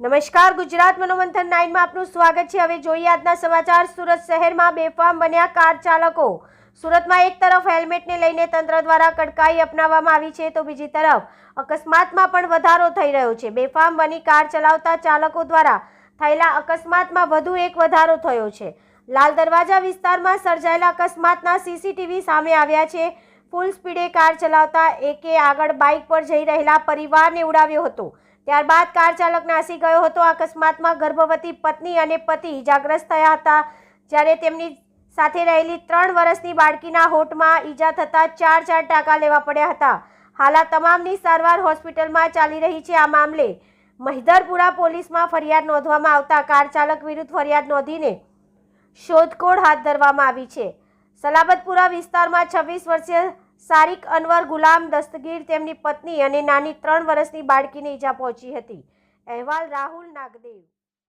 નમસ્કાર, ગુજરાત મનોમંથન નાઇનમાં આપનું સ્વાગત છે. હવે જોઈએ આજના સમાચાર. સુરત શહેરમાં બેફામ બન્યા કાર ચાલકો. સુરતમાં એક તરફ હેલ્મેટને લઈને તંત્ર દ્વારા કડકાઈ અપનાવવામાં આવી છે, તો બીજી તરફ અકસ્માતમાં પણ વધારો થઈ રહ્યો છે. બેફામ બની કાર ચલાવતા ચાલકો દ્વારા થયેલા અકસ્માતમાં વધુ એક વધારો થયો છે. લાલ દરવાજા વિસ્તારમાં સર્જાયેલા અકસ્માતના સીસીટીવી સામે આવ્યા છે. ફૂલ સ્પીડે કાર ચલાવતા એકે આગળ બાઇક પર જઈ રહેલા પરિવારને ઉડાવ્યો હતો. ત્યારબાદ કાર ચાલક નાસી ગયો હતો. અકસ્માતમાં ગર્ભવતી પત્ની અને પતિ ઇજાગ્રસ્ત થયા હતા. જ્યારે તેમની સાથે રહેલી ત્રણ વર્ષની બાળકીના હોઠમાં ઈજા થતાં ચાર ચાર ટાંકા લેવા પડ્યા હતા. હાલ તમામની સારવાર હોસ્પિટલમાં ચાલી રહી છે. આ મામલે મહિધરપુરા પોલીસમાં ફરિયાદ નોંધવામાં આવતા કાર ચાલક વિરુદ્ધ ફરિયાદ નોંધીને શોધખોળ હાથ ધરવામાં આવી છે. સલાબતપુરા વિસ્તારમાં છવ્વીસ વર્ષીય સારિક અનવર ગુલામ દસ્તગીર તેમની પત્ની અને નાની ત્રણ વર્ષની બાળકીને ઈજા પહોંચી હતી. અહેવાલ રાહુલ નાગદેવ.